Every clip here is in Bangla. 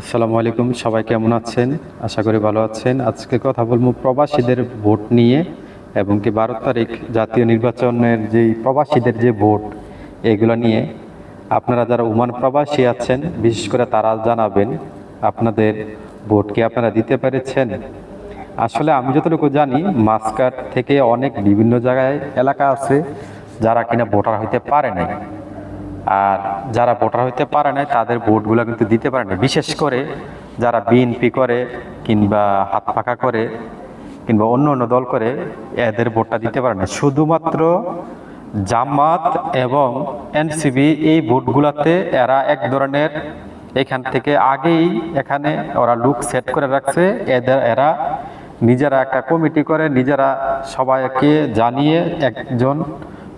আসসালামু আলাইকুম, সবাই কেমন আছেন? আশা করি ভালো আছেন। আজকে কথা বলব প্রবাসীদের ভোট নিয়ে এবং কি বারো তারিখ জাতীয় নির্বাচনের যেই প্রবাসীদের যে ভোট, এগুলো নিয়ে। আপনারা যারা ওমান প্রবাসী আছেন, বিশেষ করে তারা জানাবেন আপনাদের ভোট কি আপনারা দিতে পেরেছেন। আসলে আমি যতটুকু জানি মাসকাট থেকে অনেক বিভিন্ন জায়গায় এলাকা আছে যারা কিনা ভোটার হইতে পারে নাই। আর যারা ভোটার হইতে পারে না তাদের ভোটগুলো কিন্তু দিতে পারে না বিশেষ করে যারা বিএনপি করে কিংবা হাত পাকা করে কিংবা অন্য অন্য দল করে, এদের ভোটটা দিতে পারে না শুধুমাত্র জামাত এবং এনসিবি এই ভোটগুলাতে এরা এক ধরনের এখান থেকে আগেই এখানে ওরা লুক সেট করে রাখছে। এদের, এরা নিজেরা একটা কমিটি করে নিজেরা সবাইকে জানিয়ে একজন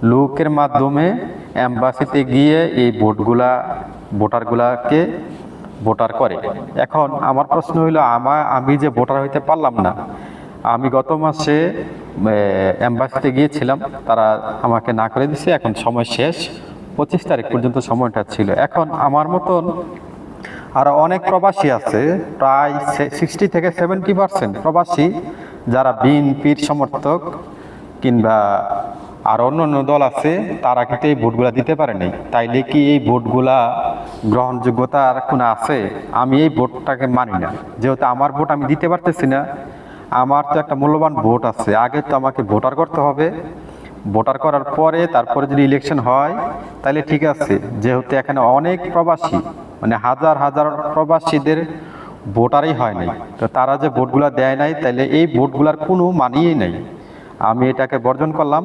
লোকের মাধ্যমে অ্যাম্বাসিতে গিয়ে এই ভোটগুলা ভোটারগুলাকে ভোটার করে। এখন আমার প্রশ্ন হইল আমার আমি যে ভোটার হইতে পারলাম না, আমি গত মাসে অ্যাম্বাসিতে গিয়েছিলাম, তারা আমাকে না করে দিছে, এখন সময় শেষ, পঁচিশ তারিখ পর্যন্ত সময়টা ছিল। এখন আমার মতন আর অনেক প্রবাসী আছে, প্রায় সিক্সটি থেকে সেভেন্টি পার্সেন্ট প্রবাসী, যারা বিএনপির সমর্থক কিংবা আর অন্য অন্য দল আছে, তারা কিন্তু এই ভোটগুলা দিতে পারে নাই। তাইলে কি এই ভোটগুলা গ্রহণযোগ্যতা আর কোনো আছে? আমি এই ভোটটাকে মানি না। যেহেতু আমার ভোট আমি দিতে পারতেছি না, আমার তো একটা মূল্যবান ভোট আছে। আগে তো আমাকে ভোটার করতে হবে। ভোটার করার পরে তারপরে যদি ইলেকশন হয় তাহলে ঠিক আছে। যেহেতু এখানে অনেক প্রবাসী মানে হাজার হাজার প্রবাসীদের ভোটারই হয় নাই। তো তারা যে ভোটগুলা দেয় নাই তাহলে এই ভোটগুলার কোনো মানিয়েই নাই। আমি এটাকে বর্জন করলাম।